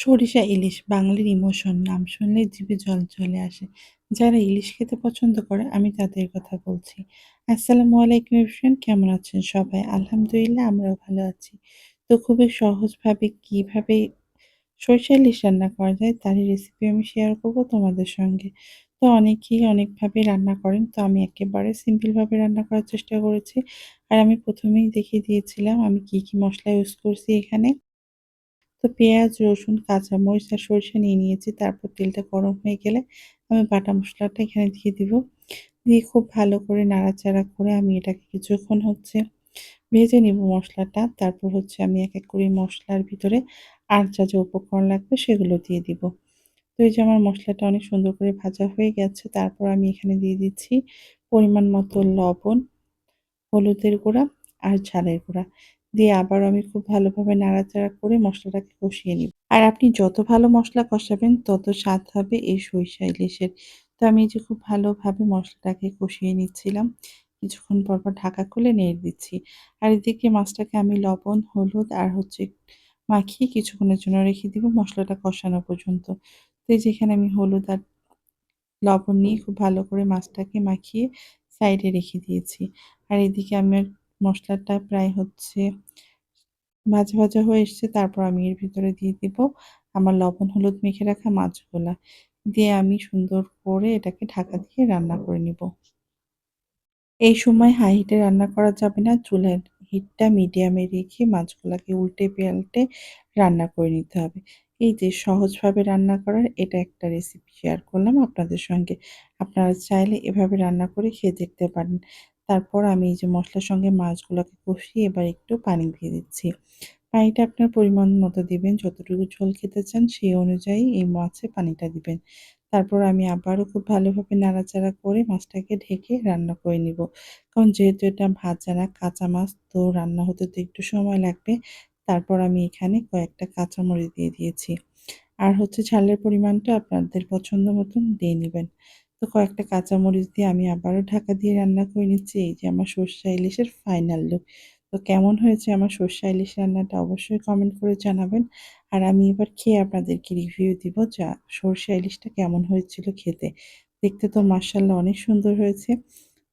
সরিষা, ইলিশ, বাঙালির ইমোশন, নাম শুনলেই জিভে জল চলে আসে। যারা ইলিশ খেতে পছন্দ করে, আমি তাদের কথা বলছি। আসসালামু আলাইকুম এভরিওয়ান কেমন আছেন সবাই? আলহামদুলিল্লাহ, আমরাও ভালো আছি। তো খুবই সহজভাবে কীভাবে সরিষা ইলিশ রান্না করা যায়, তারই রেসিপি আমি শেয়ার করব তোমাদের সঙ্গে। তো অনেকেই অনেকভাবে রান্না করেন, তো আমি একেবারে সিম্পলভাবে রান্না করার চেষ্টা করেছি। আর আমি প্রথমেই দেখিয়ে দিয়েছিলাম আমি কি কি মশলা ইউজ করছি এখানে। তো পেঁয়াজ, রসুন, কাঁচামরিচ আর সরিষা নিয়ে নিয়েছি। তারপর তেলটা গরম হয়ে গেলে আমি বাটা মশলাটা এখানে দিয়ে দিব। দিয়ে খুব ভালো করে নাড়াচাড়া করে আমি এটাকে কিছুক্ষণ হচ্ছে ভেজে নিব মশলাটা। তারপর হচ্ছে আমি এক এক করে মশলার ভিতরে আর যা যা উপকরণ লাগবে সেগুলো দিয়ে দিব। তো এই যে আমার মশলাটা অনেক সুন্দর করে ভাজা হয়ে গেছে। তারপর আমি এখানে দিয়ে দিচ্ছি পরিমাণ মতো লবণ, হলুদের গুঁড়া আর ঝালের গুঁড়া। দিয়ে আবার আমি খুব ভালোভাবে নাড়াচাড়া করে মশলাটাকে কষিয়ে নিব। আর আপনি যত ভালো মশলা কষাবেন, তত স্বাদ হবে এই সরিষা ইলিশের। তো আমি যে খুব ভালোভাবে মশলাটাকে কষিয়ে নিচ্ছিলাম, কিছুক্ষণ পর পর ঢাকা খুলে নেড়ে দিচ্ছি। আর এদিকে মাছটাকে আমি লবণ, হলুদ আর হচ্ছে মাখিয়ে কিছুক্ষণের জন্য রেখে দিব মশলাটা কষানো পর্যন্ত। তো যেখানে আমি হলুদ আর লবণ নিয়ে খুব ভালো করে মাছটাকে মাখিয়ে সাইডে রেখে দিয়েছি। আর এদিকে আমার মশলাটা প্রায় হচ্ছে ভাজা ভাজা হয়ে এসছে, তারপর আমি এর ভিতরে দিয়ে দিব আমার লবণ হলুদ মেখে রাখা মাছগুলা। দিয়ে আমি সুন্দর করে এটাকে ঢাকা দিয়ে রান্না করে নিব। এই সময় হাই হিটে রান্না করা যাবে না, চুলের হিটটা মিডিয়ামে রেখে মাছগুলাকে উল্টে পাল্টে রান্না করে নিতে হবে। এই যে সহজভাবে রান্না করার এটা একটা রেসিপি শেয়ার করলাম আপনাদের সঙ্গে। আপনারা চাইলে এভাবে রান্না করে খেয়ে দেখতে পারেন। তারপর আমি এই যে মশলার সঙ্গে মাছগুলোকে কষিয়ে এবার একটু পানি দিয়ে দিচ্ছি। পানিটা আপনার পরিমাণ মতো দিবেন, যতটুকু ঝোল খেতে চান সেই অনুযায়ী এই মাছে পানিটা দিবেন। তারপর আমি আবারও খুব ভালোভাবে নাড়াচাড়া করে মাছটাকে ঢেকে রান্না করে নিব। কারণ যেহেতু এটা ভাজা না, কাঁচা মাছ, তো রান্না হতে তো একটু সময় লাগবে। তারপর আমি এখানে কয়েকটা কাঁচামরিচ দিয়ে দিয়েছি। আর হচ্ছে ঝালের পরিমাণটা আপনাদের পছন্দ মতন দিয়ে নেবেন। তো কয়েকটা কাঁচামরিচ দিয়ে আমি আবারও ঢাকা দিয়ে রান্না করে নিচ্ছি। এই যে আমার সর্ষা ইলিশের ফাইনাল লুক তো কেমন হয়েছে আমার সর্ষা ইলিশ রান্নাটা অবশ্যই কমেন্ট করে জানাবেন। আর আমি এবার খেয়ে আপনাদেরকে রিভিউ দিব যা সর্ষা ইলিশটা কেমন হয়েছিল খেতে। দেখতে তো মার্শাল্লাহ অনেক সুন্দর হয়েছে।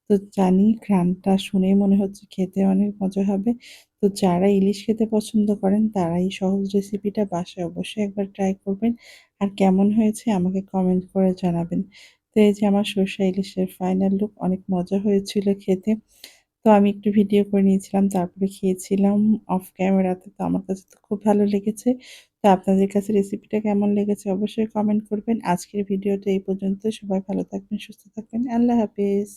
তো জানি ঘ্রানটা শুনেই মনে হচ্ছে খেতে অনেক মজা হবে। তো যারা ইলিশ খেতে পছন্দ করেন, তারা এই সহজ রেসিপিটা বাসায় অবশ্যই একবার ট্রাই করবেন। আর কেমন হয়েছে আমাকে কমেন্ট করে জানাবেন। তো এই যে আমার সর্ষা ইলিশের ফাইনাল লুক অনেক মজা হয়েছিল খেতে। তো আমি একটু ভিডিও করে নিয়েছিলাম, তারপরে খেয়েছিলাম অফ ক্যামেরাতে তো আমার কাছে তো খুব ভালো লেগেছে। তো আপনাদের কাছে রেসিপিটা কেমন লেগেছে অবশ্যই কমেন্ট করবেন। আজকের ভিডিওটা এই পর্যন্ত। সবাই ভালো থাকবেন, সুস্থ থাকবেন। আল্লাহ হাফিজ।